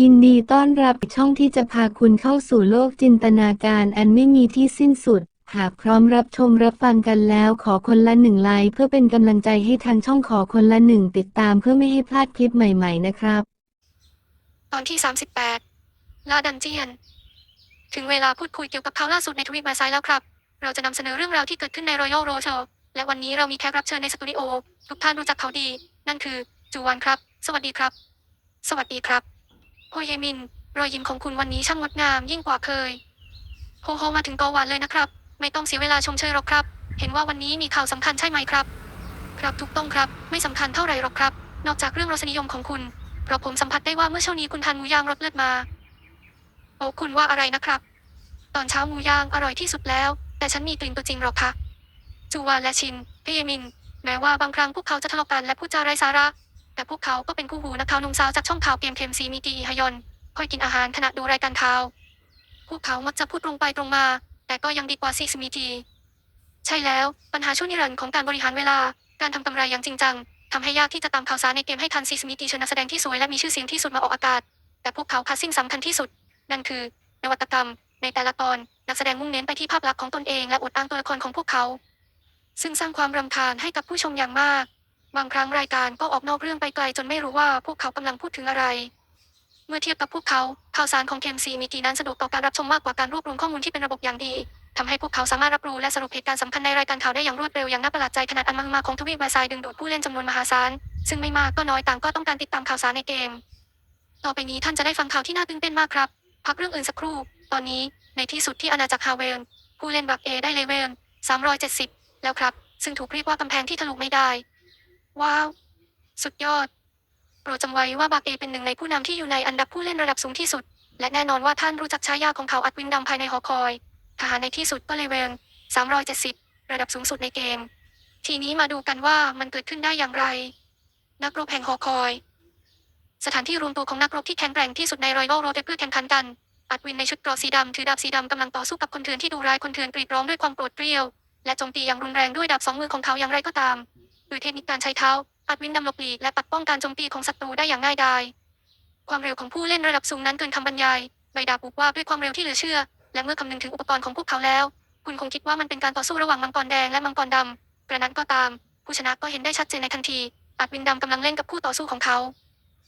ยินดีต้อนรับช่องที่จะพาคุณเข้าสู่โลกจินตนาการอันไม่มีที่สิ้นสุด หากพร้อมรับชมรับฟังกันแล้วขอคนละหนึ่งไลค์เพื่อเป็นกำลังใจให้ทางช่องขอคนละหนึ่งติดตามเพื่อไม่ให้พลาดคลิปใหม่ ๆ นะครับ ตอนที่ 38ลาดันเจียน ถึงเวลาพูดคุยเกี่ยวกับเขาล่าสุดในทวีปมาไซแล้วครับ เราจะนำเสนอเรื่องราวที่เกิดขึ้นในรอยัลโรโชและวันนี้เรามีแขกรับเชิญในสตูดิโอทุกท่านรู้จักเขาดี นั่นคือจูวานครับ สวัสดีครับ สวัสดีครับ โฮเยมิน รอยยิ้มของคุณวันนี้ช่างงดงามยิ่งกว่าเคย โฮโฮมาถึงกอหวานเลยนะครับ ไม่ต้องเสียเวลาชมเชยหรอกครับ เห็นว่าวันนี้มีข่าวสำคัญใช่ไหมครับ ครับถูกต้องครับ ไม่สำคัญเท่าไหร่หรอกครับ นอกจากเรื่องรสนิยมของคุณ เพราะผมสัมผัสได้ว่าเมื่อเช้านี้คุณทานหมูย่างรสเลือดมา โอ้คุณว่าอะไรนะครับ ตอนเช้าหมูย่างอร่อยที่สุดแล้ว แต่ฉันมีกลิ่นตัวจริงหรอกคะจูวานและชินพี่เยมิน แม้ว่าบางครั้งพวกเขาจะทะเลาะกันและพูดจาไร้สาระ แต่พวกเขาก็เป็นคู่หูนักข่าวหนุ่มสาวจากช่องข่าวเกมเคมซีมีตีฮยอนคอยกินอาหารขณะดูรายการข่าว พวกเขามักจะพูดตรงไปตรงมา แต่ก็ยังดีกว่าซีสมีที ใช่แล้วปัญหาช่วงนิรันดร์ของการบริหารเวลา การทำกำไรอย่างจริงจังทำให้ยากที่จะตามข่าวสารในเกมให้ทันซีสมีทีเชิญนักแสดงที่สวยและมีชื่อเสียงที่สุดมาออกอากาศ แต่พวกเขาคัดสิ่งสำคัญที่สุด นั่นคือนวัตกรรม ในแต่ละตอนนักแสดงมุ่งเน้นไปที่ภาพลักษณ์ของตนเองและอวดอ้างตัวละครของพวกเขา ซึ่งสร้างความรำคาญให้กับผู้ชมอย่างมาก บางครั้งรายการก็ออกนอกเรื่องไปไกลจนไม่รู้ว่าพวกเขากำลังพูดถึงอะไร เมื่อเทียบกับพวกเขาข่าวสารของเคมซีมีทีนั้นสะดวกต่อการรับชมมากกว่าการรวบรวมข้อมูลที่เป็นระบบอย่างดีทำให้พวกเขาสามารถรับรู้และสรุปเหตุการณ์สำคัญในรายการข่าวได้อย่างรวดเร็วอย่างน่าประหลาดใจขนาดอันมหึมาของทวีปแวร์ซายดึงดูดผู้เล่นจำนวนมหาศาลซึ่งไม่มากก็น้อยต่างก็ต้องการติดตามข่าวสารในเกม ต่อไปนี้ท่านจะได้ฟังข่าวที่น่าตื่นเต้นมากครับ พักเรื่องอื่นสักครู่ ตอนนี้ในที่สุดที่อาณาจักรฮาเวลผู้เล่นบักเอได้เลเวล370 แล้วครับ ซึ่งถูกเรียกว่ากำแพงที่ทะลุไม่ได้ ว้าว สุดยอด โปรดจำไว้ว่าบักเอเป็นหนึ่งในผู้นำที่อยู่ในอันดับผู้เล่นระดับสูงที่สุด และแน่นอนว่าท่านรู้จักฉายาของเขาอัดวินดำภายในหอคอย ทหารในที่สุดก็เลเวล370 ระดับสูงสุดในเกม ทีนี้มาดูกันว่ามันเกิดขึ้นได้อย่างไร นักรบแห่งหอคอย สถานที่รวมตัวของนักรบที่แข็งแกร่งที่สุดในรอย a l โรเพื่อแข่งขันกันอัดวินในชุดเกราะสีดำถือดาบสีดำกำลังต่อสู้กับคนเถื่อนที่ดูร้ายคนเถื่อนกรีดร้องด้วยความโกรธเกรี้ยว และโจมตีอย่างรุนแรงด้วยดาบสองมือของเขาอย่างไรก็ตาม ด้วยเทคนิคการใช้เท้าอัดวินดำหลบหลีกและปัดป้องการโจมตีของศัตรูได้อย่างง่ายดาย ความเร็วของผู้เล่นระดับสูงนั้นเกินคำบรรยายใบดาบุกว่าด้วยความเร็วที่เหลือเชื่อ และเมื่อคำนึงถึงอุปกรณ์ของพวกเขาแล้ว คุณคงคิดว่ามันเป็นการต่อสู้ระหว่างมังกรแดงและมังกรดำกระนั้นก็ตาม ผู้ชนะก็เห็นได้ชัดเจนในทันทีอัดวินดำกำลังเล่นกับคู่ต่อสู้ของเขา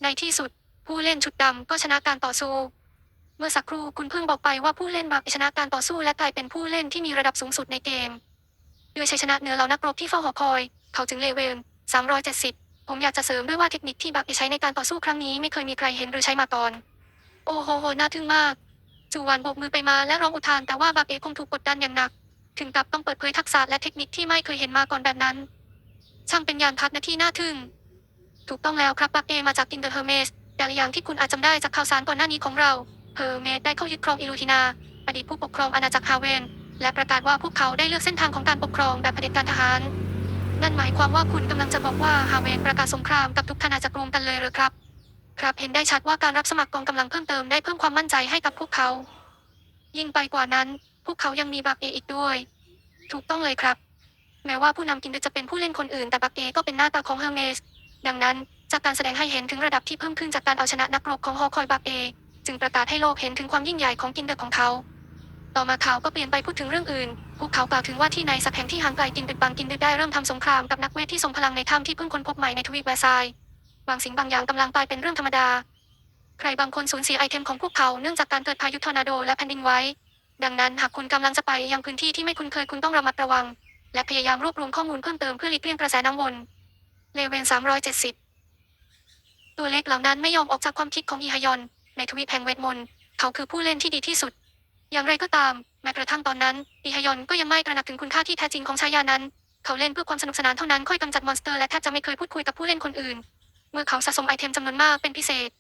ในที่สุด ผู้เล่นชุดดำก็ชนะการต่อสู้ เมื่อสักครู่คุณเพิ่งบอกไปว่าผู้เล่นบักชนะการต่อสู้และกลายเป็นผู้เล่นที่มีระดับสูงสุดในเกม ด้วยชัยชนะเหนือเหล่านักรบที่เฝ้าหอคอยเขาจึงเลเวล370 ผมอยากจะเสริมด้วยว่าเทคนิคที่บักใช้ในการต่อสู้ครั้งนี้ไม่เคยมีใครเห็นหรือใช้มาก่อน โอ้โหน่าทึ่งมากจูวานโบกมือไปมาและร้องอุทานแต่ว่าบักเอคงถูกกดดันอย่างหนัก ถึงกับต้องเปิดเผยทักษะและเทคนิคที่ไม่เคยเห็นมาก่อนแบบนั้น ช่างเป็นยานพัฒนาที่น่าทึ่ง ถูกต้องแล้วครับบักเอมาจากกินเดอร์เฮอร์เมสแต่ละอย่างที่คุณอาจจำได้จากข่าวสารก่อนหน้านี้ของเราเฮอร์เมสได้เข้ายึดครองอิลูทินา อดีตผู้ปกครองอาณาจักรฮาเวน และประกาศว่าพวกเขาได้เลือกเส้นทางของการปกครองแบบเผด็จการทหาร นั่นหมายความว่าคุณกำลังจะบอกว่าฮาเวนประกาศสงครามกับทุกทนาจักรรวมกันเลยหรือครับ ครับเห็นได้ชัดว่าการรับสมัครกองกำลังเพิ่มเติมได้เพิ่มความมั่นใจให้กับพวกเขา ยิ่งไปกว่านั้น พวกเขายังมีบักเออีกด้วย ถูกต้องเลยครับ แม้ว่าผู้นำกินเดอร์จะเป็นผู้เล่นคนอื่นแต่บักเอก็เป็นหน้าตาของเฮอร์เมสดังนั้นจากการแสดงให้เห็นถึงระดับที่เพิ่มขึ้นจากการเอาชนะนักรบของฮอคอยบักเอจึงประกาศให้โลกเห็นถึงความยิ่งใหญ่ของกินเดอร์ของเขา ต่อมาเขาก็เปลี่ยนไปพูดถึงเรื่องอื่น พวกเขากล่าวถึงว่าที่ในสักแห่งที่ห่างไกลกินดึกบางกินดึกได้เริ่มทำสงครามกับนักเวทที่ทรงพลังในถ้ำที่เพิ่งค้นพบใหม่ในทวีปแวร์ซายน์บางสิ่งบางอย่างกำลังตายเป็นเรื่องธรรมดา ใครบางคนสูญเสียไอเทมของพวกเขาเนื่องจากการเกิดพายุทอร์นาโดและแผ่นดินไหวดังนั้นหากคุณกำลังจะไปยังพื้นที่ที่ไม่คุ้นเคยคุณต้องระมัดระวัง และพยายามรวบรวมข้อมูลเพิ่มเติมเพื่อหลีกเลี่ยงกระแสน้ำวนเลเวน370 ตัวเลขเหล่านั้นไม่ยอมออกจากความคิดของอีฮยอน ในทวีปแห่งเวทมนต์เขาคือผู้เล่นที่ดีที่สุด อย่างไรก็ตาม แม้กระทั่งตอนนั้นอีฮยอนก็ยังไม่ตระหนักถึงคุณค่าที่แท้จริงของชายานั้น เขาเล่นเพื่อความสนุกสนานเท่านั้นค่อยกำจัดมอนสเตอร์และแทบจะไม่เคยพูดคุยกับผู้เล่นคนอื่น เมื่อเขาสะสมไอเทมจำนวนมากเป็นพิเศษ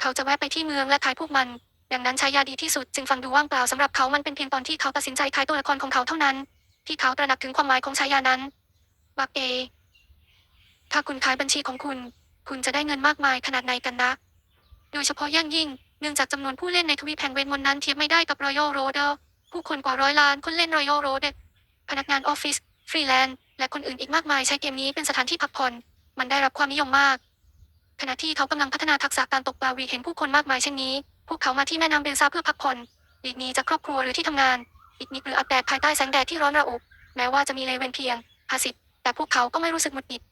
เขาจะแวะไปที่เมืองและขายพวกมัน ดังนั้นชายาดีที่สุดจึงฟังดูว่างเปล่าสำหรับเขามันเป็นเพียงตอนที่เขาตัดสินใจขายตัวละครของเขาเท่านั้น ที่เขาตระหนักถึงความหมายของชายานั้นบักเอถ้าคุณขายบัญชีของคุณ คุณจะได้เงินมากมายขนาดไหนกันนะ โดยเฉพาะอย่างยิ่ง เนื่องจากจำนวนผู้เล่นในทวีปแห่งเวทมนต์นั้นเทียบไม่ได้กับรอยัลโรเดอร์ผู้คนกว่าร้อยล้านคนเล่นรอยัลโรเดพนักงานออฟฟิศฟรีแลนซ์และคนอื่นอีกมากมายใช้เกมนี้เป็นสถานที่พักผ่อน มันได้รับความนิยมมาก ขณะที่เขากำลังพัฒนาทักษะการตกปลาวีเห็นผู้คนมากมายเช่นนี้ พวกเขามาที่แม่น้ำเบลซาเพื่อพักผ่อนหลีกหนีจากครอบครัวหรือที่ทำงานปิกนิกหรืออาบแดดภายใต้แสงแดดที่ร้อนระอุแม้ว่าจะมีเลเวนเพียง50แต่พวกเขาก็ไม่รู้สึกหงุดหงิด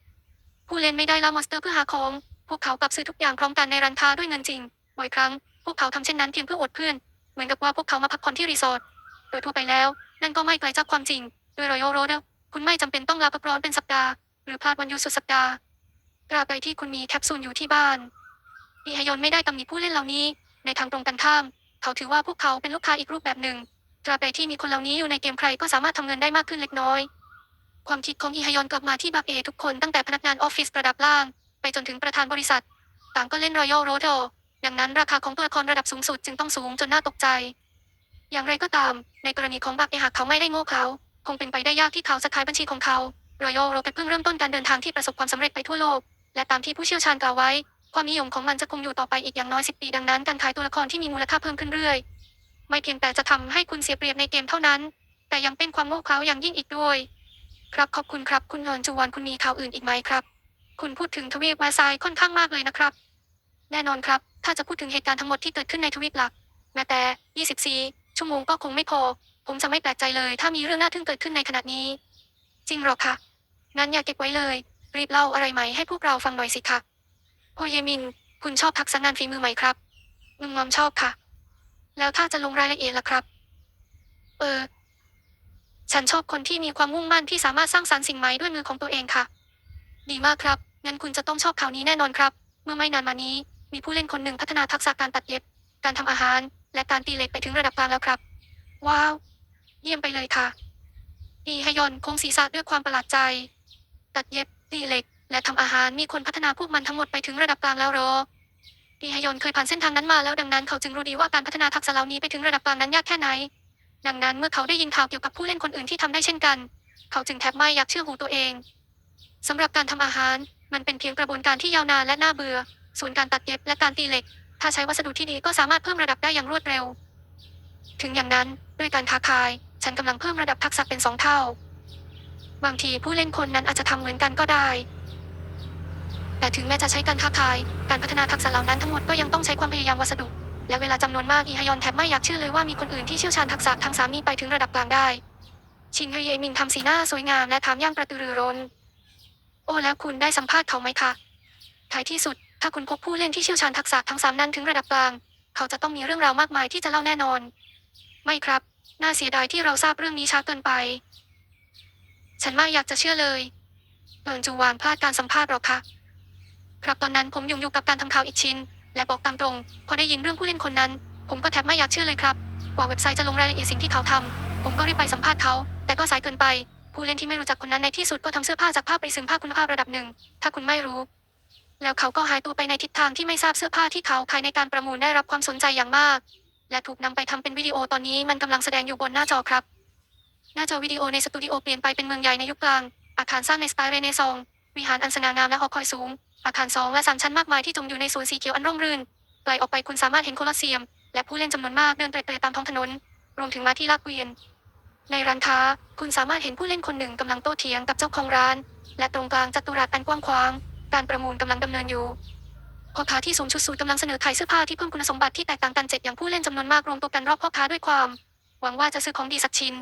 ผู้เล่นไม่ได้ล่ามอนสเตอร์เพื่อหาของ พวกเขากลับซื้อทุกอย่างพร้อมกันในร้านค้าด้วยเงินจริงบ่อยครั้ง พวกเขาทำเช่นนั้นเพียงเพื่ออวดเพื่อน เหมือนกับว่าพวกเขามาพักผ่อนที่รีสอร์ท โดยทั่วไปแล้ว นั่นก็ไม่ไกลจากความจริง โดยรอยัลโรดคุณไม่จำเป็นต้องลาพักร้อนเป็นสัปดาห์ หรือพลาดวันหยุดสุดสัปดาห์ตราบใดที่คุณมีแคปซูลอยู่ที่บ้านอีฮยอนไม่ได้ตำหนิผู้เล่นเหล่านี้ ในทางตรงกันข้าม เขาถือว่าพวกเขาเป็นลูกค้าอีกรูปแบบหนึ่งตราบใดที่มีคนเหล่านี้อยู่ในเกมใครก็สามารถทำเงินได้มากขึ้นเล็กน้อย ความคิดของอีฮยอนกลับมาที่บักเอทุกคนตั้งแต่พนักงานออฟฟิศระดับล่าง ไปจนถึงประธานบริษัท ต่างก็เล่นรอยัลโรด ดังนั้นราคาของตัวละครระดับสูงสุดจึงต้องสูงจนน่าตกใจ อย่างไรก็ตาม ในกรณีของบักเอหากเขาไม่ได้โง่เขาคงเป็นไปได้ยากที่เขาจะขายบัญชีของเขารอยัลโรเป็นเพิ่งเริ่มต้นการเดินทางที่ประสบความสำเร็จไปทั่วโลก และตามที่ผู้เชี่ยวชาญกล่าวไว้ ความนิยมของมันจะคงอยู่ต่อไปอีกอย่างน้อยสิบปีดังนั้นการขายตัวละครที่มีมูลค่าเพิ่มขึ้นเรื่อย ไม่เพียงแต่จะทำให้คุณเสียเปรียบในเกมเท่านั้น แต่ยังเป็นความโง่เขลาอย่างยิ่งอีกด้วย ครับขอบคุณครับ คุณนนจูวอนคุณมีข่าวอื่นอีกไหมครับ คุณพูดถึงทวีปมาซายค่อนข้างมากเลยนะครับ แน่นอนครับ ถ้าจะพูดถึงเหตุการณ์ทั้งหมดที่เกิดขึ้นในทวีปหลัก แม้แต่ 24 ชั่วโมงก็คงไม่พอ ผมจะไม่แปลกใจเลย ถ้ามีเรื่องน่าทึ่งเกิดขึ้นในขณะนี้ จริงหรอคะงั้นอย่าเก็บไว้เลย รีบเล่าอะไรไหมให้พวกเราฟังหน่อยสิคะโฮเยมิน คุณชอบทักษะงานฝีมือไหมครับมึงงอมชอบค่ะ แล้วถ้าจะลงรายละเอียดล่ะครับ เออ ฉันชอบคนที่มีความมุ่งมั่นที่สามารถสร้างสรรค์สิ่งใหม่ด้วยมือของตัวเองค่ะ ดีมากครับ งั้นคุณจะต้องชอบข่าวนี้แน่นอนครับ เมื่อไม่นานมานี้ มีผู้เล่นคนหนึ่งพัฒนาทักษะการตัดเย็บ การทำอาหาร และการตีเหล็กไปถึงระดับกลางแล้วครับ ว้าว เยี่ยมไปเลยค่ะอีฮยอนคงศีรษะด้วยความประหลาดใจ ตัดเย็บ ตีเหล็ก และทำอาหารมีคนพัฒนาพวกมันทั้งหมดไปถึงระดับกลางแล้วหรออีฮยอนเคยผ่านเส้นทางนั้นมาแล้วดังนั้นเขาจึงรู้ดีว่าการพัฒนาทักษะเหล่านี้ไปถึงระดับกลางนั้นยากแค่ไหน ดังนั้นเมื่อเขาได้ยินข่าวเกี่ยวกับผู้เล่นคนอื่นที่ทำได้เช่นกัน เขาจึงแทบไม่อยากเชื่อหูตัวเองสำหรับการทำอาหาร มันเป็นเพียงกระบวนการที่ยาวนานและน่าเบื่อ ส่วนการตัดเย็บและการตีเหล็ก ถ้าใช้วัสดุที่ดีก็สามารถเพิ่มระดับได้อย่างรวดเร็ว ถึงอย่างนั้นด้วยการค้าขาย ฉันกำลังเพิ่มระดับทักษะเป็นสองเท่า บางทีผู้เล่นคนนั้นอาจจะทำเหมือนกันก็ได้ แต่ถึงแม้จะใช้การค้าขาย การพัฒนาทักษะเหล่านั้นทั้งหมดก็ยังต้องใช้ความพยายามวัสดุ และเวลาจำนวนมากอีฮยอนแทบไม่อยากเชื่อเลยว่ามีคนอื่นที่เชี่ยวชาญทักษะทางสามีไปถึงระดับกลางได้ ชินเฮเยมินทำสีหน้าสวยงามและถามอย่างกระตือรือร้น โอ้แล้วคุณได้สัมภาษณ์เขาไหมคะท้ายที่สุด ถ้าคุณพบผู้เล่นที่เชี่ยวชาญทักษะทั้งสามนั้นถึงระดับกลาง เขาจะต้องมีเรื่องราวมากมายที่จะเล่าแน่นอน ไม่ครับ น่าเสียดายที่เราทราบเรื่องนี้ช้าเกินไป ฉันไม่อยากจะเชื่อเลยเอินจูวานพลาดการสัมภาษณ์หรอกคะครับตอนนั้นผมยุ่งอยู่กับการทำข่าวอีกชิ้น และบอกตามตรง พอได้ยินเรื่องผู้เล่นคนนั้น ผมก็แทบไม่อยากเชื่อเลยครับกว่าเว็บไซต์จะลงรายละเอียดสิ่งที่เขาทำผมก็รีบไปสัมภาษณ์เขาแต่ก็สายเกินไป ผู้เล่นที่ไม่รู้จักคนนั้นในที่สุดก็ทำเสื้อผ้าจากผ้าปซึมผ้าคุณภาพระดับหนึ่ง ถ้าคุณไม่รู้ แล้วเขาก็หายตัวไปในทิศทางที่ไม่ทราบเสื้อผ้าที่เขาขายในการประมูลได้รับความสนใจอย่างมาก และถูกนำไปทำเป็นวิดีโอตอนนี้มันกำลังแสดงอยู่บนหน้าจอครับ หน้าจอวิดีโอในสตูดิโอเปลี่ยนไปเป็นเมืองใหญ่ในยุคกลาง อาคารสร้างในสไตล์เรเนซองส์วิหารอันสง่างามและหอคอยสูง อาคารสองและสามชั้นมากมายที่จมอยู่ในสวนสีเขียวอันร่มรื่นไกลออกไปคุณสามารถเห็นโคลอสเซียม และผู้เล่นจำนวนมากเดินเตร่ๆตามท้องถนน รวมถึงมาที่ลากเกวียน ในร้านค้าคุณสามารถเห็นผู้เล่นคนหนึ่งกำลังโต้เถียงกับเจ้าของร้าน และตรงกลางจัตุรัสอันกว้างขวาง การประมูลกำลังดำเนินอยู่พ่อค้าที่สวมชุดสูทกำลังเสนอขายเสื้อผ้าที่เพิ่มคุณสมบัติที่แตกต่างกันเจ็ดอย่างผู้เล่นจำนวนมากรวมตัวกันรอบพ่อค้าด้วยความ หวังว่าจะซื้อของดีสักชิ้น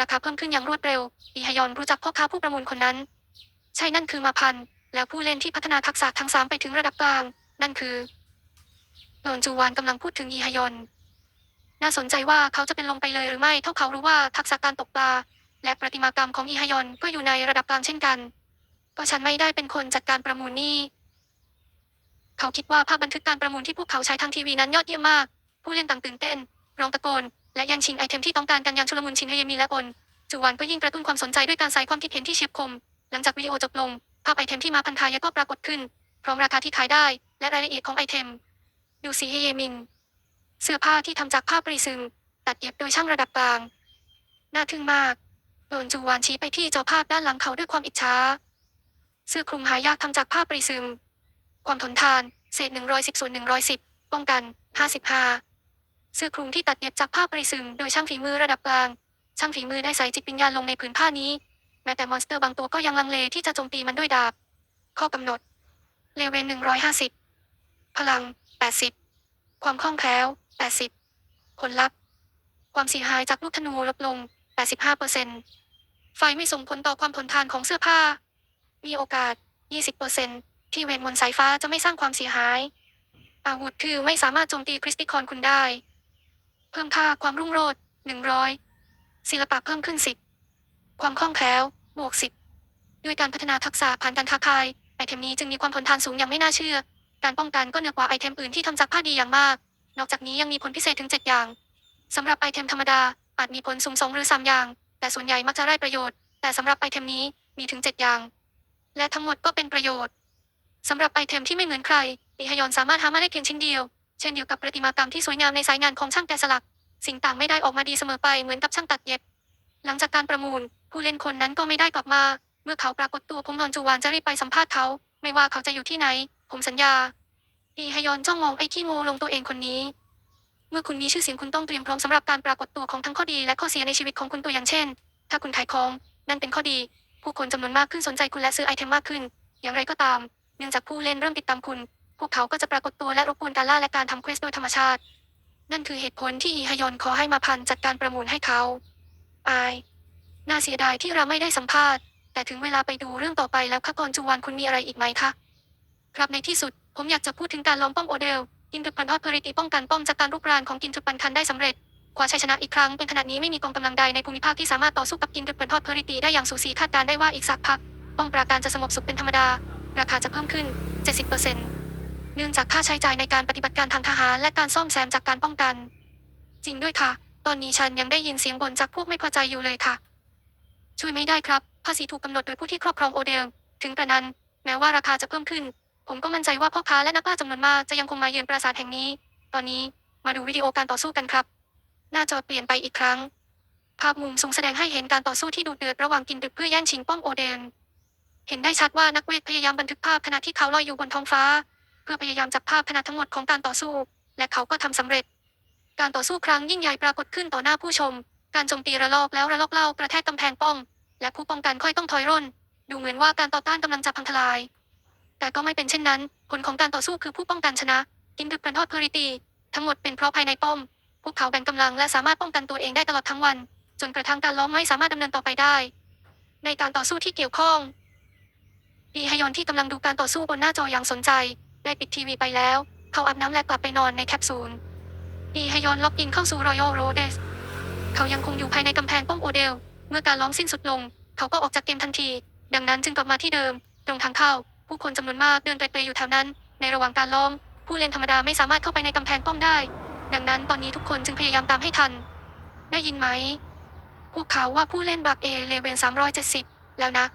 ราคาเพิ่มขึ้นอย่างรวดเร็วอีฮยอนรู้จักพ่อค้าผู้ประมูลคนนั้น ใช่นั่นคือมาพัน แล้วผู้เล่นที่พัฒนาทักษะทั้งสามไปถึงระดับกลาง นั่นคือโนนจูวานกำลังพูดถึงอีฮยอนน่าสนใจว่าเขาจะเป็นลมไปเลยหรือไม่เท่าเขารู้ว่าทักษะการตกปลาและประติมากรรมของอีฮยอนก็อยู่ในระดับกลางเช่นกัน ก็ฉันไม่ได้เป็นคนจัดการประมูลนี่ เขาคิดว่าภาพบันทึกการประมูลที่พวกเขาใช้ทางทีวีนั้นยอดเยี่ยมมาก ผู้เล่นต่างตื่นเต้น ร้องตะโกน และย่งชิงไอเทมที่ต้องการกันอย่างชุลมุนชิงเฮเยมีและอนจูวานก็ยิ่งกระตุ้นความสนใจด้วยการใส่ความคิดเห็นที่เฉียบคม หลังจากวิดีโอจบลง ภาพไอเทมที่มาพันทายก็ปรากฏขึ้น พร้อมราคาที่ขายได้ และรายละเอียดของไอเทม ดูสีเฮเยมิน เสื้อผ้าที่ทำจากผ้าปริซึมตัดเย็บโดยช่างระดับกลาง น่าทึ่งมากโดนจูวานชี้ไปที่จอภาพด้านหลังเขาด้วยความอิจฉา เสื้อคลุมหายากทำจากผ้าปริซึม ความทนทาน เศษหนึ่งร้อยสิบส่วนหนึ่งร้อยสิบป้องกันห้าสิบห้าเสื้อคลุมที่ตัดเย็บจากผ้าปริซึม โดยช่างฝีมือระดับกลาง ช่างฝีมือได้ใส่จิตวิญญาณลงในผืนผ้านี้ แม้แต่มอนสเตอร์บางตัวก็ยังลังเลที่จะโจมตีมันด้วยดาบ ข้อกำหนด เลเวนหนึ่งร้อยห้าสิบพลัง 80 ความคล่องแคล้ว80 ผลลัพธ์ ความเสียหายจากลูกธนูลดลง 85%ไฟไม่ส่งผลต่อความทนทานของเสื้อผ้า มีโอกาส 20%ที่เวทมนต์สายฟ้าจะไม่สร้างความเสียหาย อาวุธคือไม่สามารถโจมตีคริสติคอนคุณได้ เพิ่มค่าความรุ่งโรจน์100 ศิลปะเพิ่มขึ้น 10 ความคล่องแคล้วบวก 10 ด้วยการพัฒนาทักษะผ่านการค้าขาย ไอเทมนี้จึงมีความทนทานสูงอย่างไม่น่าเชื่อ การป้องกันก็เหนือกว่าไอเทมอื่นที่ทำจากผ้าดีอย่างมาก นอกจากนี้ยังมีผลพิเศษถึง 7 อย่างสำหรับไอเทมธรรมดาอาจมีผลสูงสองหรือ3อย่าง แต่ส่วนใหญ่มักจะได้ประโยชน์ แต่สำหรับไอเทมนี้มีถึง 7 อย่าง และทั้งหมดก็เป็นประโยชน์สำหรับไอเทมที่ไม่เหมือนใครอิฮยอนสามารถหามาได้เพียงชิ้นเดียว เช่นเดียวกับประติมากรรมที่สวยงามในสายงานของช่างแกะสลัก สิ่งต่างไม่ได้ออกมาดีเสมอไปเหมือนกับช่างตัดเย็บ หลังจากการประมูล ผู้เล่นคนนั้นก็ไม่ได้กลับมา เมื่อเขาปรากฏตัวผมนอนจูวานจะรีบไปสัมภาษณ์เขา ไม่ว่าเขาจะอยู่ที่ไหน ผมสัญญาอีฮยอนจ้องมองไอ้ที่โง่ลงตัวเองคนนี้ เมื่อคุณมีชื่อเสียงคุณต้องเตรียมพร้อมสำหรับการปรากฏตัวของทั้งข้อดีและข้อเสียในชีวิตของคุณตัวอย่างเช่น ถ้าคุณขายของนั่นเป็นข้อดี ผู้คนจำนวนมากขึ้นสนใจคุณและซื้อไอเทมมากขึ้น อย่างไรก็ตาม เนื่องจากผู้เล่นเริ่มติดตามคุณ พวกเขาก็จะปรากฏตัวและรบกวนการล่าและการทำเควสโดยธรรมชาติ นั่นคือเหตุผลที่อีฮยอนขอให้มาพันจัดการประมูลให้เขา อาย น่าเสียดายที่เราไม่ได้สัมภาษณ์ แต่ถึงเวลาไปดูเรื่องต่อไปแล้วค่ะกรจูวานคุณมีอะไรอีกไหมคะ ครับในที่สุด ผมอยากจะพูดถึงการล้อมป้อมโอเดลกินจุดปันทอดเพอริตีป้องกันป้อมจากการรุกรานของกินจุดปันคันได้สำเร็จ คว้าชัยชนะอีกครั้งเป็นขนาดนี้ไม่มีกองกำลังใดในภูมิภาคที่สามารถต่อสู้กับกินจุดปันทอดเพอริตีได้อย่างสูสีคาดการได้ว่าอีกสักพักป้อมปราการจะสงบสุขเป็นธรรมดา ราคาจะเพิ่มขึ้น 70%เนื่องจากค่าใช้จ่ายในการปฏิบัติการทางทหารและการซ่อมแซมจากการป้องกัน จริงด้วยค่ะ ตอนนี้ฉันยังได้ยินเสียงบ่นจากพวกไม่พอใจอยู่เลยค่ะ ช่วยไม่ได้ครับ ภาษีถูกกำหนดโดยผู้ที่ครอบครองโอเดล ถึงกระนั้น แม้ว่าราคาจะเพิ่มขึ้น ผมก็มั่นใจว่าพ่อค้าและนักล่าจำนวนมากจะยังคงมาเยือนปราสาทแห่งนี้ ตอนนี้มาดูวิดีโอการต่อสู้กันครับ หน้าจอเปลี่ยนไปอีกครั้ง ภาพมุมสูงแสดงให้เห็นการต่อสู้ที่ดุเดือดระหว่างกินดึกเพื่อแย่งชิงป้อมโอเดน เห็นได้ชัดว่านักเวทพยายามบันทึกภาพขณะที่เขาลอยอยู่บนท้องฟ้า เพื่อพยายามจับภาพขณะทั้งหมดของการต่อสู้ และเขาก็ทำสำเร็จ การต่อสู้ครั้งยิ่งใหญ่ปรากฏขึ้นต่อหน้าผู้ชม การโจมตีระลอกแล้วระลอกเล่ากระแทกกำแพงป้อมและผู้ป้องกันค่อยต้องถอยร่น ดูเหมือนว่าการต่อต้านกำลังจะพังทลาย แต่ก็ไม่เป็นเช่นนั้น ผลของการต่อสู้คือผู้ป้องกันชนะ กินดึกประทอดเพอริตี ทั้งหมดเป็นเพราะภายในป้อม พวกเขาแบ่งกำลังและสามารถป้องกันตัวเองได้ตลอดทั้งวัน จนกระทั่งการล้อมไม่สามารถดำเนินต่อไปได้ ในการต่อสู้ที่เกี่ยวข้องอีฮยอนที่กำลังดูการต่อสู้บนหน้าจออย่างสนใจ ได้ปิดทีวีไปแล้ว เขาอาบน้ำและกลับไปนอนในแคปซูลอีฮยอนล็อกอินเข้าสู่รอยัลโรเดสเขายังคงอยู่ภายในกำแพงป้อมโอเดล เมื่อการล้อมสิ้นสุดลง เขาก็ออกจากเกมทันที ดังนั้นจึงกลับมาที่เดิม ตรงทางเข้า ผู้คนจำนวนมากเดินเตร่ๆอยู่แถวนั้น ในระหว่างการล้อม ผู้เล่นธรรมดาไม่สามารถเข้าไปในกำแพงป้อมได้ ดังนั้นตอนนี้ทุกคนจึงพยายามตามให้ทัน ได้ยินไหม พวกเขาว่าผู้เล่นบักเอเลเวนสามร้อยเจ็ดสิบแล้วนะ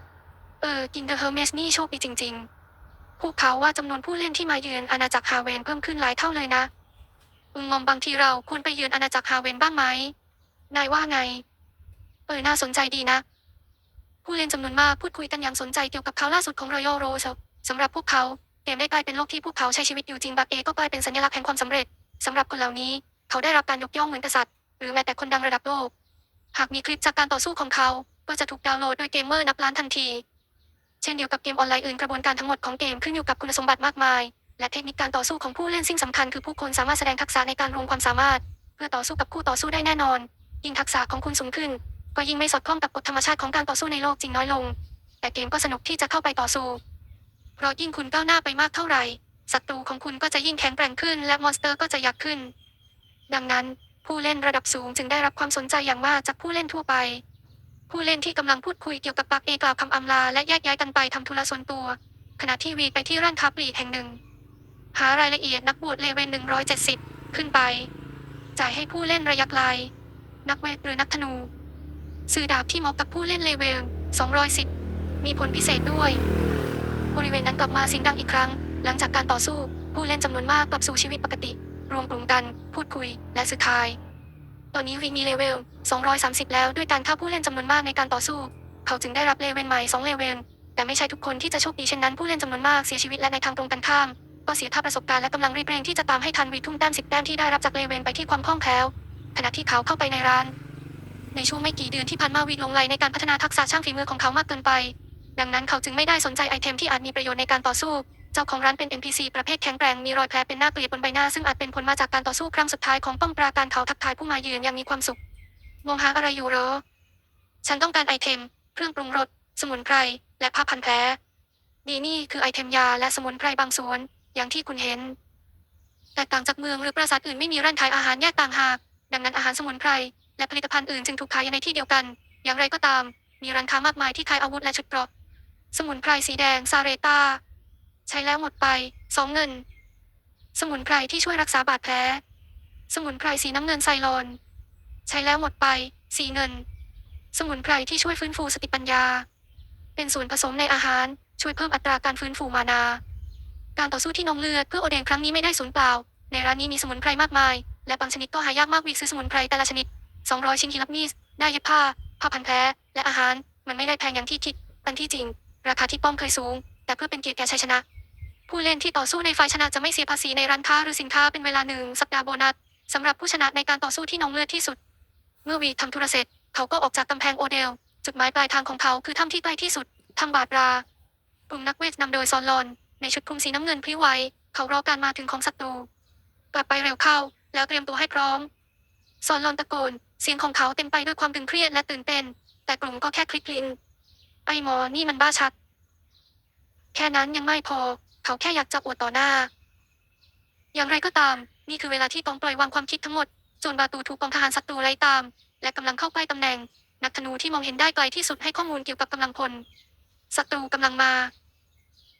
เออกินเดอะเฮอร์เมสนี่โชคดีจริง ๆ พวกเขาว่าจำนวนผู้เล่นที่มาเยือนอาณาจักรฮาเวนเพิ่มขึ้นหลายเท่าเลยนะอุงงอมบางทีเราควรไปเยือนอาณาจักรฮาเวนบ้างไหม นายว่าไง เออน่าสนใจดีนะ ผู้เล่นจำนวนมากพูดคุยกันอย่างสนใจเกี่ยวกับข่าวล่าสุดของ Royal Rose สำหรับพวกเขาเกมได้กลายเป็นโลกที่พวกเขาใช้ชีวิตอยู่จริงบักเอก็กลายเป็นสัญลักษณ์แห่งความสำเร็จ สำหรับคนเหล่านี้ เขาได้รับการยกย่องเหมือนกษัตริย์ หรือแม้แต่คนดังระดับโลก หากมีคลิปจากการต่อสู้ของเขา ก็จะถูกดาวน์โหลดโดยเกมเมอร์นับล้านทันที เช่นเดียวกับเกมออนไลน์อื่นกระบวนการทั้งหมดของเกมขึ้นอยู่กับคุณสมบัติมากมาย และเทคนิคการต่อสู้ของผู้เล่นสิ่งสำคัญคือผู้คนสามารถแสดงทักษะในการรวมความสามารถ เพื่อต่อสู้กับคู่ต่อสู้ได้แน่นอน ยิ่งทักษะของคุณสูงขึ้น ก็ยิ่งไม่สอดคล้องกับกฎธรรมชาติของการต่อสู้ในโลกจริงน้อยลง แต่เกมก็สนุกที่จะเข้าไปต่อสู้เพราะยิ่งคุณก้าวหน้าไปมากเท่าไหร่ ศัตรูของคุณก็จะยิ่งแข็งแกร่งขึ้น และมอนสเตอร์ก็จะยักษ์ขึ้น ดังนั้น ผู้เล่นระดับสูงจึงได้รับความสนใจอย่างมากจากผู้เล่นทั่วไป ผู้เล่นที่กำลังพูดคุยเกี่ยวกับปักเอกล่าวคำอำลาและแยกย้ายกันไปทำธุระส่วนตัว ขณะที่วีไปที่ร้านคาปลีกแห่งหนึ่ง หารายละเอียดนักบวชเลเวน170 ขึ้นไป จ่ายให้ผู้เล่นระยะไกลนักเวทหรือนักธนูซื้อดาบที่เหมาะกับผู้เล่นเลเวล210 มีผลพิเศษด้วย บริเวณนั้นกลับมาเสียงดังอีกครั้ง หลังจากการต่อสู้ ผู้เล่นจำนวนมากกลับสู่ชีวิตปกติ รวมกลุ่มกัน พูดคุย และสื่อทาย ตอนนี้วีมีเลเวล 230 แล้วด้วยการฆ่าผู้เล่นจำนวนมากในการต่อสู้ เขาจึงได้รับเลเวลใหม่2เลเวล แต่ไม่ใช่ทุกคนที่จะโชคดีเช่นนั้นผู้เล่นจำนวนมากเสียชีวิตและในทางตรงกันข้าม ก็เสียค่าประสบการณ์และกำลังรีบเร่งที่จะตามให้ทันวีทุ่มแต้ม10แต้มที่ได้รับจากเลเวลไปที่ความคล่องแคล่วขณะที่เขาเข้าไปในร้าน ในช่วงไม่กี่เดือนที่ผ่านมาวีลงไหลในการพัฒนาทักษะช่างฝีมือของเขามากเกินไป ดังนั้นเขาจึงไม่ได้สนใจไอเทมที่อาจมีประโยชน์ในการต่อสู้ เจ้าของร้านเป็น NPC ประเภทแข็งแกร่งมีรอยแผลเป็นหน้าเกลียดบนใบหน้าซึ่งอาจเป็นผลมาจากการต่อสู้ครั้งสุดท้ายของป้อมปราการเขาทักทายผู้มาเยือนอย่างมีความสุขมองหาอะไรอยู่เหรอ ฉันต้องการไอเทม เครื่องปรุงรส สมุนไพร และผ้าพันแผลดีนี่คือไอเทมยาและสมุนไพรบางส่วน อย่างที่คุณเห็น แตกต่างจากเมืองหรือปราสาทอื่นไม่มีร้านขายอาหารแยกต่างหาก ดังนั้นอาหารสมุนไพรและผลิตภัณฑ์อื่นจึงถูกขายในที่เดียวกัน อย่างไรก็ตาม มีร้านค้ามากมายที่ขายอาวุธและชุดเกราะ สมุนไพรสีแดงซาเรตา ใช้แล้วหมดไปสองเงิน สมุนไพรที่ช่วยรักษาบาดแผล สมุนไพรสีน้ำเงินไซลอน ใช้แล้วหมดไปสีเงิน สมุนไพรที่ช่วยฟื้นฟูสติปัญญา เป็นส่วนผสมในอาหาร ช่วยเพิ่มอัตราการฟื้นฟูมานา การต่อสู้ที่นองเลือดเพื่อโอเดนครั้งนี้ไม่ได้สูญเปล่า ในร้านนี้มีสมุนไพรมากมาย และบางชนิดก็หายากมากวิกซื้อสมุนไพรแต่ละชนิด 200 ชิ้นฮิลับมีสได้เย็บผ้าผ้าพันแผลและอาหารมันไม่ได้แพงอย่างที่คิดอันที่จริง ราคาที่ป้อมเคยสูง แต่เพื่อเป็นเกียรติแก่ชัยชนะ ผู้เล่นที่ต่อสู้ในฝ่ายชนะจะไม่เสียภาษีในร้านค้าหรือสินค้าเป็นเวลาหนึ่งสัปดาห์โบนัสสำหรับผู้ชนะในการต่อสู้ที่นองเลือดที่สุด เมื่อวีทำธุระเสร็จ เขาก็ออกจากกำแพงโอเดล จุดหมายปลายทางของเขาคือถ้ำที่ใกล้ที่สุดถ้ำบาดรากลุ่มนักเวทนำโดยซอนลอน ในชุดคลุมสีน้ำเงินพริ้วไหวเขารอการมาถึงของศัตรูกลับไปเร็วเข้า แล้วเตรียมตัวให้พร้อมซอนลอนตะโกน เสียงของเขาเต็มไปด้วยความตึงเครียดและตื่นเต้น แต่กลุ่มก็แค่คลิกลินไอหมอนี่มันบ้าชัด แค่นั้นยังไม่พอ เขาแค่อยากจะอวดต่อหน้า อย่างไรก็ตาม นี่คือเวลาที่ต้องปล่อยวางความคิดทั้งหมด จนบาตูถูกกองทหารศัตรูไล่ตาม และกำลังเข้าใกล้ตำแหน่ง นักธนูที่มองเห็นได้ไกลที่สุดให้ข้อมูลเกี่ยวกับกำลังพลศัตรูกำลังมา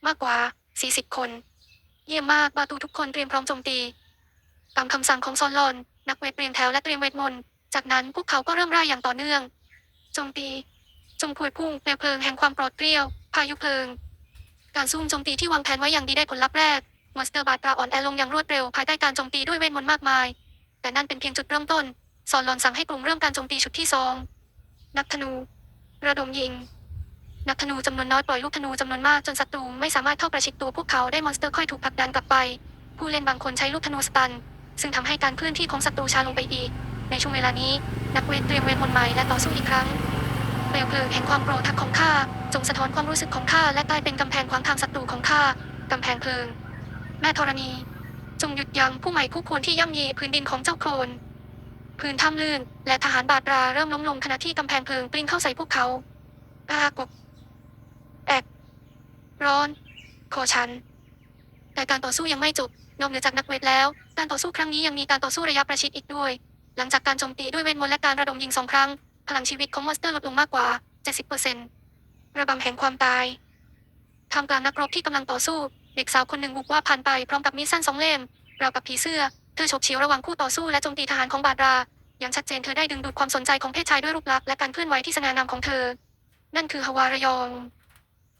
มากกว่า 40 คน เยี่ยมมากบาตูทุกคนเตรียมพร้อมโจมตีตามคำสั่งของซอนลอน นักเวทเตรียมแถวและเตรียมเวทมนต์จากนั้นพวกเขาก็เริ่มร่ายอย่างต่อเนื่อง โจมตีจงพวยพุ่งเปลวเพลิงแห่งความโปรดเปรี้ยว พายุเพลิง การซุ่มโจมตีที่วางแผนไว้อย่างดีได้ผลลัพธ์แรกมอนสเตอร์บาดปลาอ่อนแอลงอย่างรวดเร็วภายใต้การโจมตีด้วยเวทมนต์มากมาย แต่นั่นเป็นเพียงจุดเริ่มต้นซอนลอนสั่งให้กลุ่มเริ่มการโจมตีชุดที่สองนักธนู ระดมยิง นักธนูจำนวนน้อยปล่อยลูกธนูจำนวนมากจนศัตรูไม่สามารถเข้าประชิดตัวพวกเขาได้มอนสเตอร์ค่อยถูกผลักดันกลับไป ผู้เล่นบางคนใช้ลูกธนูสตัน ซึ่งทำให้การเคลื่อนที่ของศัตรูช้าลงไปอีก ในช่วงเวลานี้ นักเวทเตรียมเวทมนต์ใหม่และต่อสู้อีกครั้งเปลวเพลิงแห่งความโกรธทักของข้า จงสะท้อนความรู้สึกของข้าและกลายเป็นกำแพงขวางทางศัตรูของข้ากำแพงเพลิง แม่ธรณี จงหยุดยั้งผู้ใหม่คู่ควรที่ย่ำยีพื้นดินของเจ้าโคลนพื้นถ้ำลื่น และทหารบาดราเริ่มล้มลงขณะที่กำแพงเพลิงปลิ้งเข้าใส่พวกเขาอากบแอกร้อนคอชัน แต่การต่อสู้ยังไม่จบนอกเหนือจากนักเวทแล้ว การต่อสู้ครั้งนี้ยังมีการต่อสู้ระยะประชิดอีกด้วย หลังจากการโจมตีด้วยเวทมนต์และการระดมยิงสองครั้ง พลังชีวิตของมอนสเตอร์ลดลงมากกว่า 70% ระบำแห่งความตายทามกลางนักรบที่กำลังต่อสู้ เด็กสาวคนหนึ่งบุกว่าผ่านไปพร้อมกับมีดสั้นสองเล่มราวกับผีเสื้อ เธอฉกเฉียวระหว่างคู่ต่อสู้และโจมตีทหารของบาดรา อย่างชัดเจนเธอได้ดึงดูดความสนใจของเพศชายด้วยรูปลักษณ์และการเคลื่อนไหวที่สง่างามของเธอ นั่นคือฮาวารยอง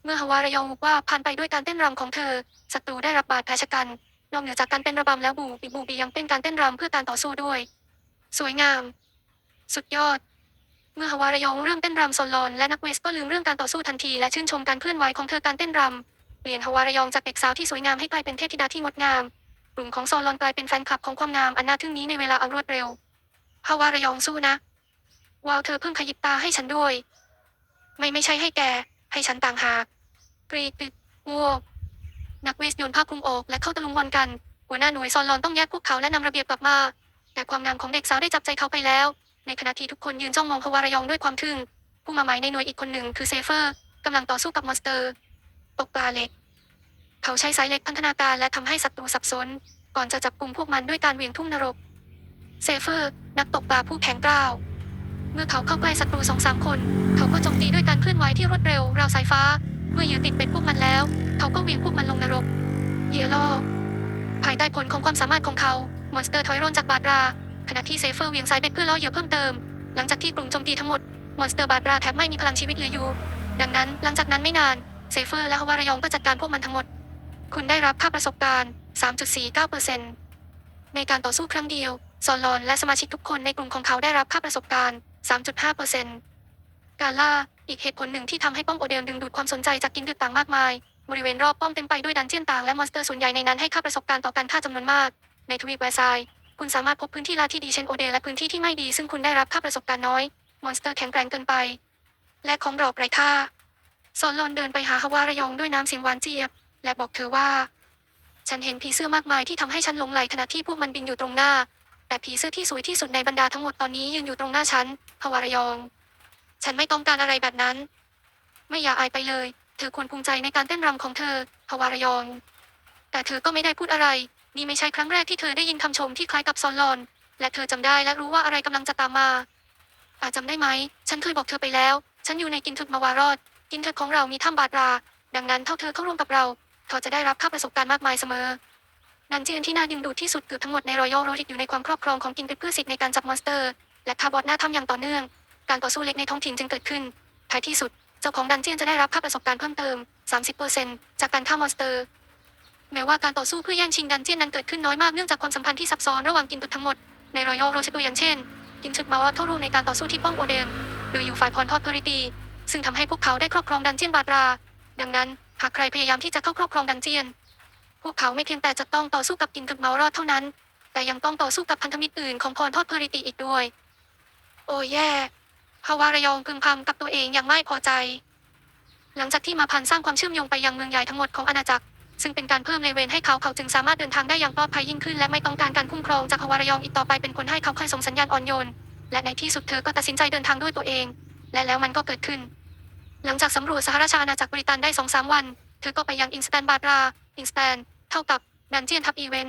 เมื่อฮาวารยองบุกว่าผ่านไปด้วยการเต้นรำของเธอ ศัตรูได้รับบาดแผลชะกัน นอกเหนือจากการเต้นระบำแล้วบูบีบูบียังเป็นการเต้นรำเพื่อการต่อสู้ด้วย สวยงาม สุดยอด มื่อฮาวารยองเรื่องเต้นรำโซลอนและนักเวสก็ลืมเรื่องการต่อสู้ทันทีและชื่นชมการเคลื่อนไหวของเธอการเต้นรำเปลี่ยนฮาวารยองจากเด็กสาวที่สวยงามให้กลายเป็นเทพธิดาที่งดงาม กลุ่มของโซลอนกลายเป็นแฟนคลับของความงามอันน่าทึ่งนี้ในเวลาอันรวดเร็วฮาวารยองสู้นะว้าวเธอเพิ่งขยิบตาให้ฉันด้วย ไม่ไม่ใช่ให้แก ให้ฉันต่างหากกรีดตึกวัวนักเวสโยนผ้าคลุมอกและเข้าตะลุมบอลกัน หัวหน้าหน่วยซอนลอนต้องแยกพวกเขาและนำระเบียบกลับมา แต่ความงามของเด็กสาวได้จับใจเขาไปแล้ว ในขณะที่ทุกคนยืนจ้องมองฮาวารยองด้วยความทึ่ง ผู้มาใหม่ในหน่วยอีกคนหนึ่งคือเซเฟอร์กำลังต่อสู้กับมอนสเตอร์ตกปลาเล็ก เขาใช้สายเล็กพันธนาการและทำให้ศัตรูสับสน ก่อนจะจับกลุ่มพวกมันด้วยการเหวี่ยงทุ่มนรก เซเฟอร์ นักตกปลาผู้แข็งกร้าว เมื่อเขาเข้าใกล้ศัตรูสองสามคน เขาก็โจมตีด้วยการเคลื่อนไหวที่รวดเร็วราวสายฟ้า เมื่อยืนติดเป็นพวกมันแล้ว เขาก็เหวี่ยงพวกมันลงนรกเยลโลภายใต้ผลของความสามารถของเขา มอนสเตอร์ถอยร่นจากบาดรา ขณะที่เซฟเฟอร์เวียงสายเบ็ดเพื่อล่อเหยื่อเพิ่มเติม หลังจากที่กลุ่มโจมตีทั้งหมด มอนสเตอร์บาดราแทบไม่มีพลังชีวิตเหลืออยู่ ดังนั้นหลังจากนั้นไม่นานเซฟเฟอร์และฮาวารยองก็จัดการพวกมันทั้งหมด คุณได้รับค่าประสบการณ์ 3.49%ในการต่อสู้ครั้งเดียวซอนลอนและสมาชิกทุกคนในกลุ่มของเขาได้รับค่าประสบการณ์ 3.5%การล่า อีกเหตุผลหนึ่งที่ทำให้ป้อมโอเดลดึงดูดความสนใจจากกินดึกต่างมากมาย บริเวณรอบป้อมเต็มไปด้วยดันเจียนต่างและมอนสเตอร์ส่วนใหญ่ในนั้นให้ค่าประสบการณ์ต่อการฆ่าจำนวนมาก ในทวีปแวร์ซาย คุณสามารถพบพื้นที่ล่าที่ดีเช่นโอเดและพื้นที่ที่ไม่ดีซึ่งคุณได้รับค่าประสบการณ์น้อย มอนสเตอร์แข็งแกร่งเกินไป และของดรอกไร้ค่าซอนลอนเดินไปหาฮาวารยองด้วยน้ำเสียงหวานเจี๊ยบ และบอกเธอว่า ฉันเห็นผีเสื้อมากมายที่ทำให้ฉันหลงไหลขณะที่พวกมันบินอยู่ตรงหน้า แต่ผีเสื้อที่สวยที่สุดในบรรดาทั้งหมดตอนนี้ยืนอยู่ตรงหน้าฉันฮาวารยอง ฉันไม่ต้องการอะไรแบบนั้น ไม่อยากอายไปเลย เธอควรภูมิใจในการเต้นรำของเธอฮาวารยอง แต่เธอก็ไม่ได้พูดอะไร นี่ไม่ใช่ครั้งแรกที่เธอได้ยินคำชมที่คล้ายกับซอนลอน และเธอจำได้และรู้ว่าอะไรกำลังจะตามมา อาจจำได้ไหม ฉันเคยบอกเธอไปแล้ว ฉันอยู่ในกินทึกมาวารอด กินทึกของเรามีถ้ำบาดรา ดังนั้นเท่าเธอเข้าร่วมกับเรา เธอจะได้รับค่าประสบการณ์มากมายเสมอนันเจียนที่น่าดึงดูดที่สุดเกือบทั้งหมดในรอยัลโรดิกอยู่ในความครอบครองของกินทึกเพื่อสิทธิ์ในการจับมอนสเตอร์ และคาร์บอดหน้าถ้ำอย่างต่อเนื่อง การต่อสู้เล็กในท้องถิ่นจึงเกิดขึ้นท้ายที่สุด เจ้าของดันเจียนจะได้รับค่าประสบการณ์เพิ่มเติม 30%จากการฆ่ามอนสเตอร์ แม้ว่าการต่อสู้เพื่อแย่งชิงดันเจียนนั้นเกิดขึ้นน้อยมากเนื่องจากความสัมพันธ์ที่ซับซ้อนระหว่างกินตุดทั้งหมดในรอยัลโรชตัวอย่างเช่นกินชุดมาว่าเข้าร่วมในการต่อสู้ที่ป้องโอเดมโดยอยู่ฝ่ายพรทอดพริตีซึ่งทำให้พวกเขาได้ครอบครองดันเจียนบาดรา ดังนั้นหากใครพยายามที่จะเข้าครอบครองดันเจียน พวกเขาไม่เพียงแต่จะต้องต่อสู้กับกินถึกเมารอดเท่านั้น แต่ยังต้องต่อสู้กับพันธมิตรอื่นของพรทอดพริตีอีกด้วย โอ้แย่ฮาวารยองพึมพำกับตัวเองอย่างไม่พอใจ หลังจากที่มาพันสร้างความเชื่อมโยงไปยังเมืองใหญ่ทั้งหมดของอาณาจักร ซึ่งเป็นการเพิ่มเลเวนให้เขาเขาจึงสามารถเดินทางได้อย่างปลอดภัยยิ่งขึ้นและไม่ต้องการการคุ้มครองจากฮวารยองอีกต่อไปเป็นคนให้เขาค่อยส่งสัญญาณอ่อนโยน และในที่สุดเธอก็ตัดสินใจเดินทางด้วยตัวเอง และแล้วมันก็เกิดขึ้น หลังจากสำรวจสหราชอาณาจักรบริตันได้สองสามวัน เธอก็ไปยังอินสแตนบาร์ราอินสแตนเท่ากับดันเจียนทับอีเวน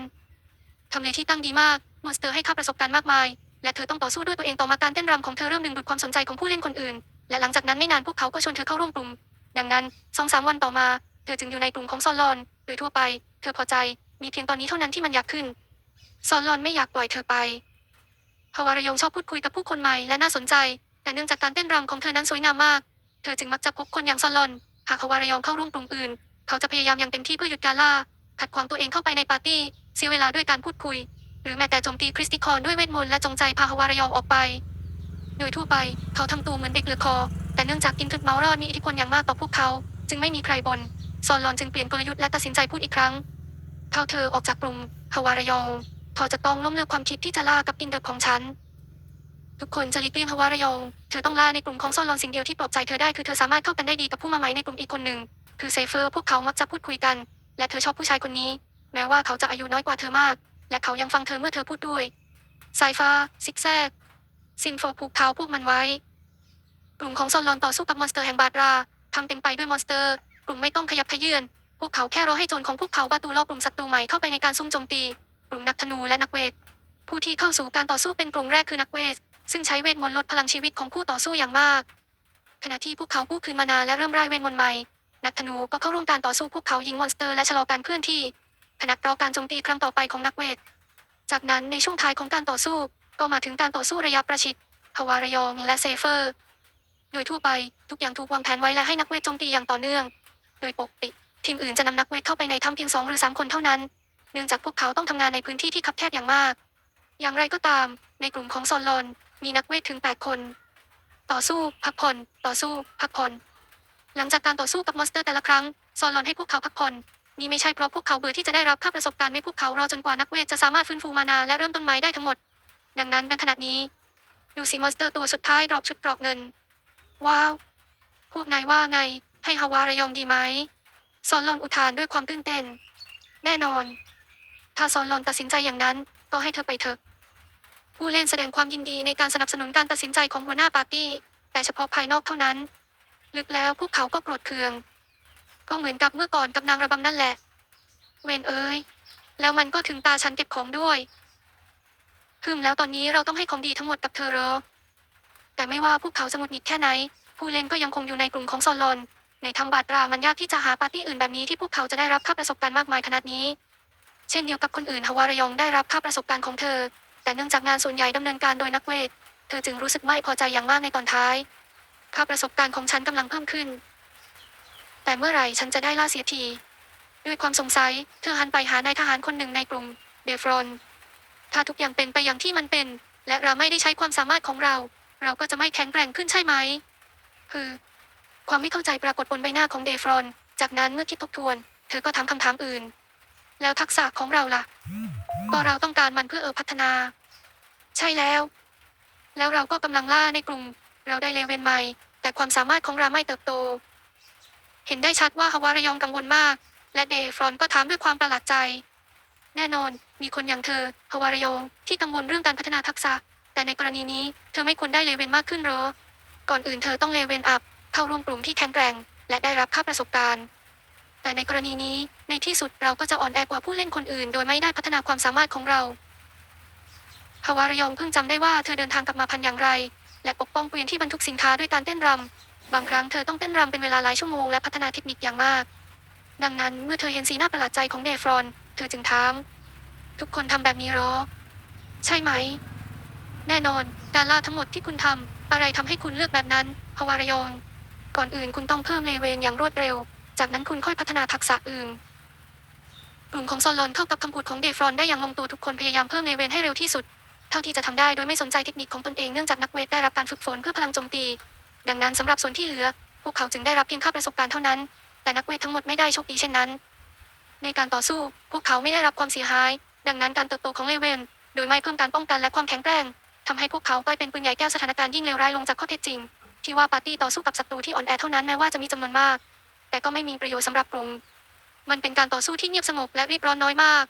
ทำเลที่ตั้งดีมากมอนสเตอร์ให้ค่าประสบการณ์มากมาย และเธอต้องต่อสู้ด้วยตัวเองต่อมาการเต้นรำของเธอเริ่มดึงดูดความสนใจของผู้เล่นคนอื่น และหลังจากนั้นไม่นานพวกเขาก็ชวนเธอเข้าร่วมกลุ่ม ดังนั้นสองสามวันต่อมา เธอจึงอยู่ในกลุ่มของซอนลอน โดยทั่วไป เธอพอใจ มีเพียงตอนนี้เท่านั้นที่มันอยากขึ้น ซอนลอนไม่อยากปล่อยเธอไปฮาวารยองชอบพูดคุยกับผู้คนใหม่และน่าสนใจ แต่เนื่องจากการเต้นรำของเธอนั้นสวยงามมาก เธอจึงมักจะพบคนอย่างซอนลอน หากฮาวารยองเข้าร่วมกลุ่มอื่น เขาจะพยายามอย่างเต็มที่เพื่อหยุดการล่า ขัดขวางตัวเองเข้าไปในปาร์ตี้ เสียเวลาด้วยการพูดคุย หรือแม้แต่โจมตีคริสติคอนด้วยเวทมนต์และจงใจพาฮาวารยองออกไป โดยทั่วไป เขาทำตัวเหมือนเด็กเหลือคอ แต่เนื่องจากกินทึกเมารอดมีอิทธิพลอย่างมากต่อพวกเขา จึงไม่มีใครบน่น ซอนลอนจึงเปลี่ยนกลยุทธ์และตัดสินใจพูดอีกครั้งเท่าเธอออกจากกลุ่มฮาวารยองเธอจะต้องล้มเลิกความคิดที่จะล่ากับกินเดอร์ของฉัน ทุกคนจะหลีกเลี่ยงฮาวารยองเธอต้องล่าในกลุ่มของซอนลอนสิ่งเดียวที่ปลอบใจเธอได้คือเธอสามารถเข้ากันได้ดีกับผู้มาใหม่ในกลุ่มอีกคนหนึ่งคือเซเฟอร์พวกเขามักจะพูดคุยกัน และเธอชอบผู้ชายคนนี้ แม้ว่าเขาจะอายุน้อยกว่าเธอมาก และเขายังฟังเธอเมื่อเธอพูดด้วยไซฟ้าซิกแซกซินโฟผูกเท้าพวกมันไว้ กลุ่มของซอนลอนต่อสู้กับมอนสเตอร์แห่งบาดราทำเต็มไปด้วยมอนสเตอร์ ลุ่มไม่ต้องขยับขยื่นพวกเขาแค่รอให้โจรของพวกเขาประตูล่อกลุ่มศัตรูใหม่เข้าไปในการซุ่มโจมตี กลุ่มนักธนูและนักเวท ผู้ที่เข้าสู่การต่อสู้เป็นกลุ่มแรกคือนักเวท ซึ่งใช้เวทมนต์ลดพลังชีวิตของผู้ต่อสู้อย่างมาก ขณะที่พวกเขากู้คืนมานาและเริ่มร่เวทมนต์ใหม่ นักธนูก็เข้าร่วมการต่อสู้พวกเขายิงมอนสเตอร์และชะลอการเคลื่อนที่ขณะรอการโจมตีครั้งต่อไปของนักเวท จากนั้นในช่วงท้ายของการต่อสู้ ก็มาถึงการต่อสู้ระยะประชิดฮาวารยองและเซเฟอร์ โดยทั่วไปทุกอย่างถูกวางแผนไว้และให้นักเวทโจมตีอย่างต่อเนื่อง โดยปกติ ทีมอื่นจะนำนักเวทเข้าไปในถ้ำเพียงสองหรือสามคนเท่านั้น เนื่องจากพวกเขาต้องทำงานในพื้นที่ที่คับแคบอย่างมาก อย่างไรก็ตาม ในกลุ่มของซอนลอน มีนักเวทถึง 8 คน ต่อสู้ พักผ่อน ต่อสู้ พักผ่อน หลังจากการต่อสู้กับมอนสเตอร์แต่ละครั้ง ซอนลอนให้พวกเขาพักผ่อนนี่ไม่ใช่เพราะพวกเขาเบื่อที่จะได้รับค่าประสบการณ์ไม่พวกเขารอจนกว่านักเวทจะสามารถฟื้นฟูมานาและเริ่มต้นไม้ได้ทั้งหมด ดังนั้นในขณะนี้ดูสิมอนสเตอร์ตัวสุดท้ายดรอปชุดกรอกเงิน ว้าว พวกนายว่าไง ให้ฮาวารยองดีไหมซอนลอนอุทานด้วยความตื่นเต้น แน่นอน ถ้าซอนลอนตัดสินใจอย่างนั้น ก็ให้เธอไปเถอะ ผู้เล่นแสดงความยินดีในการสนับสนุนการตัดสินใจของหัวหน้าปาร์ตี้ แต่เฉพาะภายนอกเท่านั้น ลึกแล้วพวกเขาก็โกรธเคือง ก็เหมือนกับเมื่อก่อนกับนางระบำนั่นแหละ เวนเอ้ย แล้วมันก็ถึงตาฉันเก็บของด้วยฮึมแล้วตอนนี้เราต้องให้ของดีทั้งหมดกับเธอเหรอแต่ไม่ว่าพวกเขาจะงุดหงิดแค่ไหน ผู้เล่นก็ยังคงอยู่ในกลุ่มของซอนลอน ในทางบาดรามันยากที่จะหาปาร์ตี้อื่นแบบนี้ที่พวกเขาจะได้รับค่าประสบการณ์มากมายขนาดนี้ เช่นเดียวกับคนอื่นฮาวารยองได้รับค่าประสบการณ์ของเธอ แต่เนื่องจากงานส่วนใหญ่ดำเนินการโดยนักเวท เธอจึงรู้สึกไม่พอใจอย่างมากในตอนท้าย ค่าประสบการณ์ของฉันกำลังเพิ่มขึ้น แต่เมื่อไหร่ฉันจะได้ล่าเสียที ด้วยความสงสัย เธอหันไปหานายทหารคนหนึ่งในกลุ่มเดฟรอน ถ้าทุกอย่างเป็นไปอย่างที่มันเป็น และเราไม่ได้ใช้ความสามารถของเรา เราก็จะไม่แข็งแกร่งขึ้นใช่ไหมคือ ความไม่เข้าใจปรากฏบนใบหน้าของเดฟรอน จากนั้นเมื่อคิดทบทวน เธอก็ถามคำถามอื่น แล้วทักษะของเราล่ะ ก็เราต้องการมันเพื่อเออพัฒนา ใช่แล้ว แล้วเราก็กำลังล่าในกลุ่ม เราได้เลเวนใหม่ แต่ความสามารถของเราไม่เติบโต เห็นได้ชัดว่าฮาวารยองกังวลมาก และเดฟรอนก็ถามด้วยความประหลาดใจ แน่นอน มีคนอย่างเธอฮาวารโยงที่กังวลเรื่องการพัฒนาทักษะ แต่ในกรณีนี้ เธอไม่ควรได้เลเวนมากขึ้นหรอ ก่อนอื่นเธอต้องเลเวนอัพ เข้าร่วมกลุ่มที่แข็งแกร่ง และได้รับค่าประสบการณ์ แต่ในกรณีนี้ในที่สุดเราก็จะอ่อนแอกว่าผู้เล่นคนอื่น โดยไม่ได้พัฒนาความสามารถของเราฮาวารยองเพิ่งจำได้ว่าเธอเดินทางกลับมาพันอย่างไร และปกป้องเกวียนที่บรรทุกสินค้าด้วยการเต้นรำบางครั้งเธอต้องเต้นรำเป็นเวลาหลายชั่วโมงและพัฒนาเทคนิคอย่างมาก ดังนั้นเมื่อเธอเห็นสีหน้าประหลาดใจของเดฟรอน เธอจึงถาม ทุกคนทำแบบนี้หรอ ใช่ไหม แน่นอนการล่าทั้งหมดที่คุณทำอะไรทำให้คุณเลือกแบบนั้นฮาวารยอง ก่อนอื่นคุณต้องเพิ่มเลเวนอย่างรวดเร็ว จากนั้นคุณค่อยพัฒนาทักษะอื่น กลุ่มของซอลลอนเข้ากับคำพูดของเดฟรอนได้อย่างลงตัวทุกคนพยายามเพิ่มเลเวนให้เร็วที่สุด เท่าที่จะทำได้โดยไม่สนใจเทคนิคของตนเองเนื่องจากนักเวทได้รับการฝึกฝนเพื่อพลังโจมตี ดังนั้นสำหรับส่วนที่เหลือ พวกเขาจึงได้รับเพียงค่าประสบการณ์เท่านั้น แต่นักเวททั้งหมดไม่ได้โชคดีเช่นนั้น ในการต่อสู้ พวกเขาไม่ได้รับความเสียหาย ดังนั้นการเติบโตของเลเวนโดยไม่เพิ่มการป้องกันและความแข็งแกร่งทำให้พวกเขากลายเป็นปืนใหญ่แก้วสถานการณ์ยิ่งเลวร้ายลงจากข้อเท็จจริง ที่ว่าปาร์ตี้ต่อสู้กับศัตรูที่อ่อนแอเท่านั้นแม้ว่าจะมีจำนวนมาก แต่ก็ไม่มีประโยชน์สำหรับกลุ่ม มันเป็นการต่อสู้ที่เงียบสงบและรีบร้อนน้อยมาก